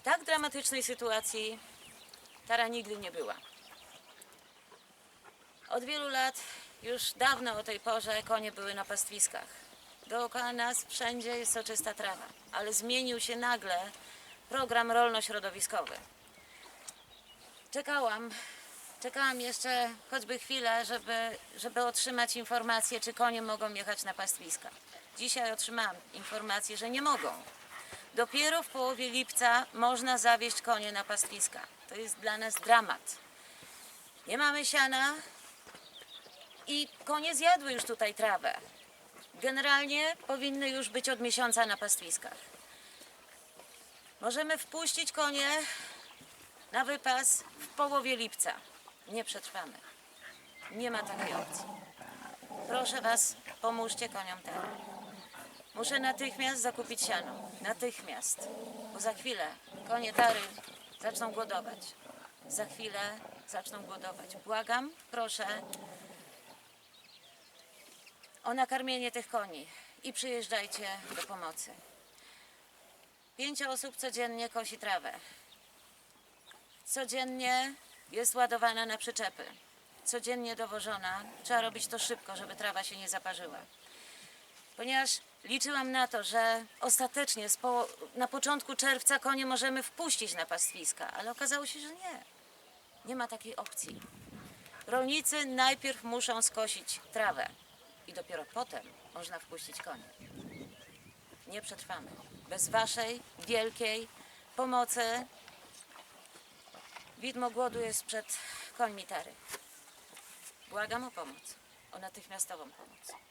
W tak dramatycznej sytuacji Tara nigdy nie była. Od wielu lat, już dawno o tej porze, konie były na pastwiskach. Dookoła nas wszędzie jest soczysta trawa, ale zmienił się nagle program rolno-środowiskowy. Czekałam, czekałam jeszcze choćby chwilę, żeby, żeby otrzymać informację, czy konie mogą jechać na pastwiska. Dzisiaj otrzymałam informację, że nie mogą. Dopiero w połowie lipca można zawieźć konie na pastwiska. To jest dla nas dramat. Nie mamy siana i konie zjadły już tutaj trawę. Generalnie powinny już być od miesiąca na pastwiskach. Możemy wpuścić konie na wypas w połowie lipca. Nie przetrwamy. Nie ma takiej opcji. Proszę Was, pomóżcie koniom teraz. Muszę natychmiast zakupić siano. Natychmiast. Bo za chwilę konie Tary zaczną głodować. Za chwilę zaczną głodować. Błagam, proszę o nakarmienie tych koni i przyjeżdżajcie do pomocy. Pięć osób codziennie kosi trawę. Codziennie jest ładowana na przyczepy. Codziennie dowożona. Trzeba robić to szybko, żeby trawa się nie zaparzyła ponieważ liczyłam na to, że ostatecznie z po, na początku czerwca konie możemy wpuścić na pastwiska, ale okazało się, że nie. Nie ma takiej opcji. Rolnicy najpierw muszą skosić trawę i dopiero potem można wpuścić konie. Nie przetrwamy. Bez waszej wielkiej pomocy widmo głodu jest przed końmi Tary. Błagam o pomoc, o natychmiastową pomoc.